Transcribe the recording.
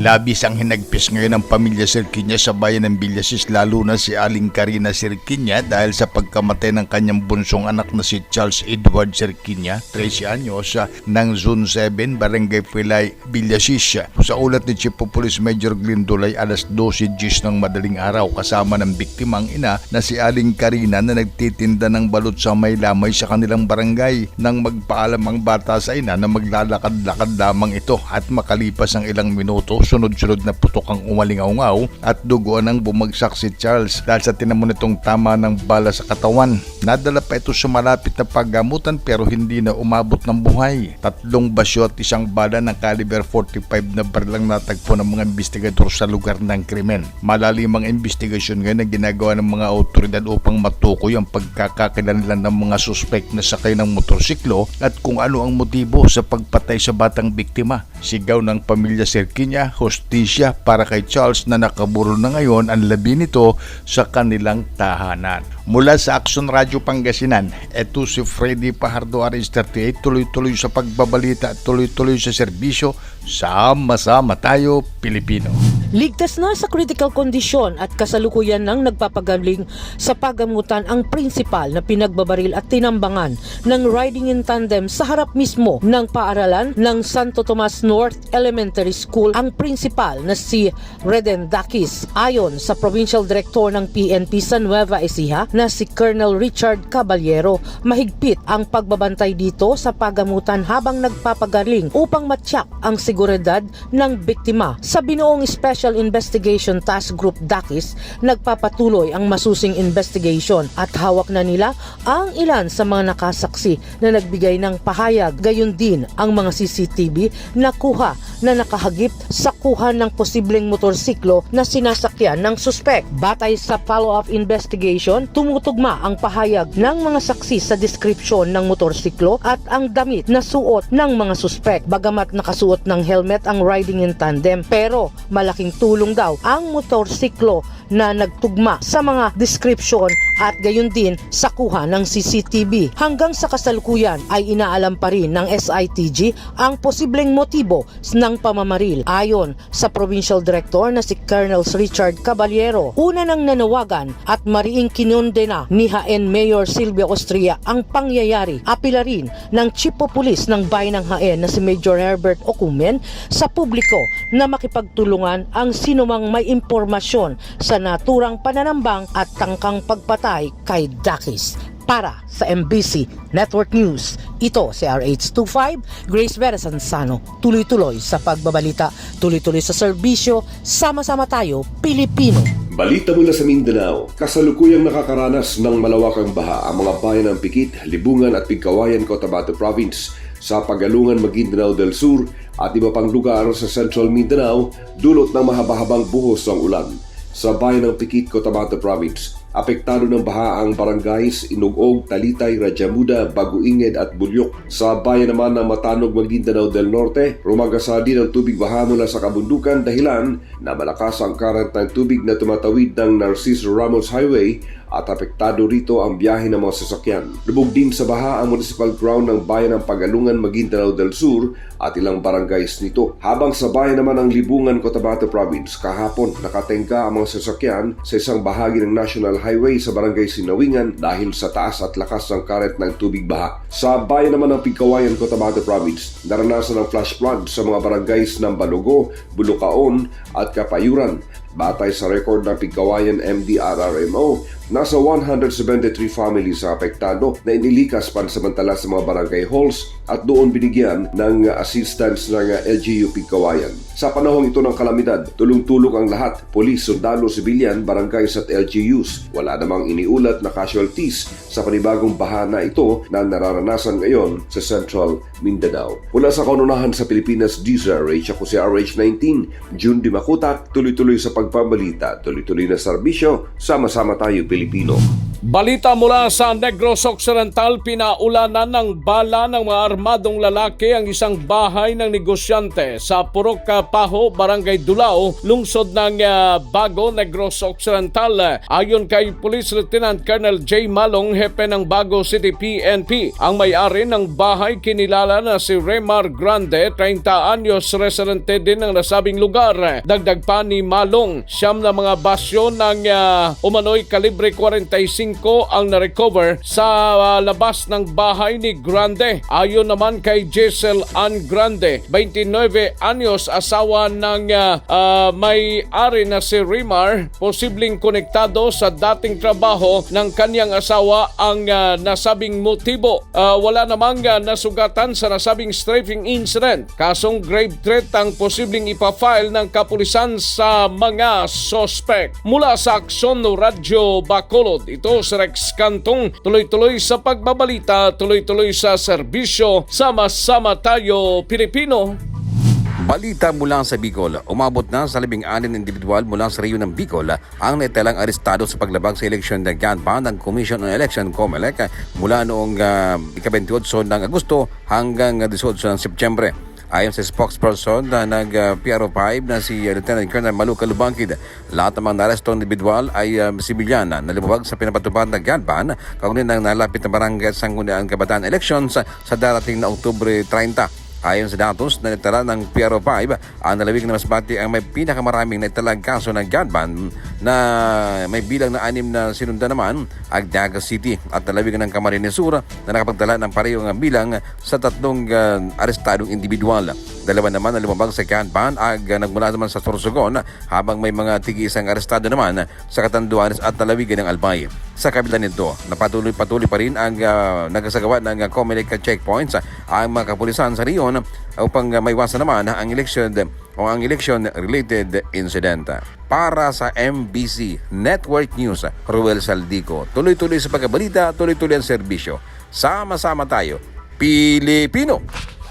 Labis ang hinagpis ngayon ng pamilya Sirkinya sa bayan ng Villasis lalo na si Aling Karina Sirkinya dahil sa pagkamatay ng kanyang bunsong anak na si Charles Edward Sirkinya, 13 anyos, ng Zone 7, Barangay Pilay, Villasis. Sa ulat ni Chief of Police Major Glindolay, alas 12 gis ng madaling araw kasama ng biktimang ina na si Aling Karina na nagtitinda ng balot sa may lamay sa kanilang barangay nang magpaalam ang bata sa ina na maglalakad-lakad lamang ito at makalipas ang ilang minuto sunod-sunod na putok ang umalingaw at duguan ang bumagsak si Charles dahil sa tinamo nitong tama ng bala sa katawan. Nadala pa ito sa malapit na paggamutan pero hindi na umabot ng buhay. Tatlong basyo at isang bala ng caliber 45 na barilang natagpo ng mga investigador sa lugar ng krimen. Malalim ang investigasyon ngayon na ginagawa ng mga otoridad upang matukoy ang pagkakakilanlan ng mga suspect na sakay ng motorsiklo at kung ano ang motibo sa pagpatay sa batang biktima. Sigaw ng pamilya Serkinya, hostisya para kay Charles na nakaburo na ngayon ang labi nito sa kanilang tahanan. Mula sa Action Radio Pangasinan, eto si Freddy Pajardo Aris 38, tuloy-tuloy sa pagbabalita at tuloy-tuloy sa serbisyo, sama-sama tayo Pilipino. Ligtas na sa critical condition at kasalukuyan nang nagpapagaling sa pagamutan ang prinsipal na pinagbabaril at tinambangan ng riding in tandem sa harap mismo ng paaralan ng Santo Tomas North Elementary School ang prinsipal na si Reden Dakis. Ayon sa Provincial Director ng PNP sa Nueva Ecija na si Colonel Richard Caballero, mahigpit ang pagbabantay dito sa pagamutan habang nagpapagaling upang matyak ang seguridad ng biktima. Sa binuong Special Investigation Task Group DAKIS, nagpapatuloy ang masusing investigation at hawak na nila ang ilan sa mga nakasaksi na nagbigay ng pahayag. Gayon din ang mga CCTV na kuha na nakahagip sa kuha ng posibleng motorsiklo na sinasakyan ng suspect. Batay sa follow-up investigation, tumutugma ang pahayag ng mga saksi sa description ng motorsiklo at ang damit na suot ng mga suspect. Bagamat nakasuot ng helmet ang riding in tandem pero malaking tulong daw ang motorsiklo na nagtugma sa mga description at gayon din sa kuha ng CCTV. Hanggang sa kasalukuyan ay inaalam pa rin ng SITG ang posibleng motibo ng pamamaril. Ayon sa Provincial Director na si Colonel Richard Caballero, una nang nanawagan at mariing kinondena ni Haen Mayor Silvia Ostria ang pangyayari. Apila rin ng Chief of Police ng Bayan ng Haen na si Major Herbert Okumen sa publiko na makipagtulungan ang sinumang may impormasyon sa naturang pananambang at tangkang pagpatay kay Dakis. Para sa MBC Network News, ito si RH25, Grace Vera Sansano. Tuloy-tuloy sa pagbabalita, tuloy-tuloy sa serbisyo, sama-sama tayo, Pilipino. Balita mula sa Mindanao, kasalukuyang nakakaranas ng malawakang baha ang mga bayan ng Pikit, Libungan at Pigkawayan, Cotabato Province sa Pagalungan, Maguindanao del Sur at iba pang lugar sa Central Mindanao dulot ng mahaba-habang buhos ng ulan. Sa bayan ng Pikit, Cotabato Province, apektado ng baha ang barangays Inugog, Talitay, Rajamuda, Baguinged at Bulyok. Sa bayan naman ng Matanog, Maguindanao del Norte, rumagasa din ang tubig baha mula sa kabundukan dahilan na malakas ang current ng tubig na tumatawid ng Narciso Ramos Highway at apektado rito ang biyahe ng mga sasakyan. Lubog din sa baha ang municipal ground ng bayan ng Pagalungan, Maguindanao del Sur at ilang barangays nito. Habang sa bayan naman ng Libungan, Cotabato Province, kahapon nakatengka ang mga sasakyan sa isang bahagi ng National Highway sa barangay Sinawingan dahil sa taas at lakas ng karet ng tubig baha. Sa bayan naman ng Pigkawayan, Cotabato Province, naranasan ng flash flood sa mga barangays ng Balugo, Bulucaon at Kapayuran. Batay sa record ng Pigkawayan MDRRMO, nasa 173 families sa apektado na inilikas pansamantala sa mga barangay halls at doon binigyan ng assistance ng LGU Pigkawayan. Sa panahong ito ng kalamidad, tulong-tulong ang lahat, polis, sundalo, sibilyan, barangays at LGUs. Wala namang iniulat na casualties sa panibagong bahana ito na nararanasan ngayon sa Central Mindanao. Mula sa kaununahan sa Pilipinas, DZRH, ako si RH19, June Dimakutak, tuloy-tuloy sa pagpabalita, tuloy-tuloy na serbisyo, sama-sama tayo Pilipino. Balita mula sa Negros Occidental, pinaulanan ng bala ng mga armadong lalaki ang isang bahay ng negosyante sa Purok Paho, Barangay Dulao, lungsod ng ah, Bago, Negros Occidental. Ayon kay Police Lieutenant Colonel J. Malong, hepe ng Bago City PNP, ang may-ari ng bahay kinilala na si Remar Grande, 30 anyos, residente din ng nasabing lugar. Dagdag pa ni Malong, siyam na mga basyo ng ah, umano'y kalibre 45 ang na-recover sa ah, labas ng bahay ni Grande. Ayon naman kay Giselle Ann Grande, 29 anyos, asawa ng ah, ah, may-ari na si Rimar, posibleng konektado sa dating trabaho ng kanyang asawa ang ah, nasabing motibo. Ah, wala namang ah, nasugatan sa nasabing strafing incident. Kasong grave threat ang posibleng ipafile ng kapulisan sa mga sospek. Mula sa Aksyon Radyo Bacolod, ito si Rex Cantong, tuloy-tuloy sa pagbabalita, tuloy-tuloy sa serbisyo, sama-sama tayo Pilipino. Balita mula sa Bicol, umabot na sa labing anin individual mula sa Rio ng Bicol ang naitalang arestado sa paglabag sa eleksyon ng GANPA ng Commission on Election COMELEC mula noong uh, ika-28 ng Agosto hanggang 18 ng Setyembre. Ayon sa spokesperson na nag-PRO5 na si Lieutenant Colonel Maluca Lubangkid, lahat ng mga narestong individual ay uh, sibilyan na lumabag sa pinapatupad ng GANPAN kaunin ng nalapit na barangay sangguniang kabataan elections sa darating na Oktubre 30. Ayon sa datos na nagtala ng PRO5, ang nalawig na masbati ang may pinakamaraming naitalang kaso ng gunban na may bilang na anim na sinunda naman ang Daga City at nalawig ng Camarines Sur na nakapagtala ng parehong bilang sa tatlong uh, arestadong individual. Dalawa naman na lumabag sa gunban ag uh, nagmula naman sa Sorsogon habang may mga tigi-isang arestado naman sa Catanduanes at nalawigan ng Albay. Sa kabila nito, napatuloy-patuloy pa rin ang uh, nagasagawa ng uh, Comelec checkpoints uh, ang mga kapulisan sa Rion upang uh, maiwasan naman ang election o ang election-related incident. Para sa MBC Network News, Ruel Saldico, tuloy-tuloy sa pagkabalita, tuloy-tuloy ang serbisyo. Sama-sama tayo, Pilipino!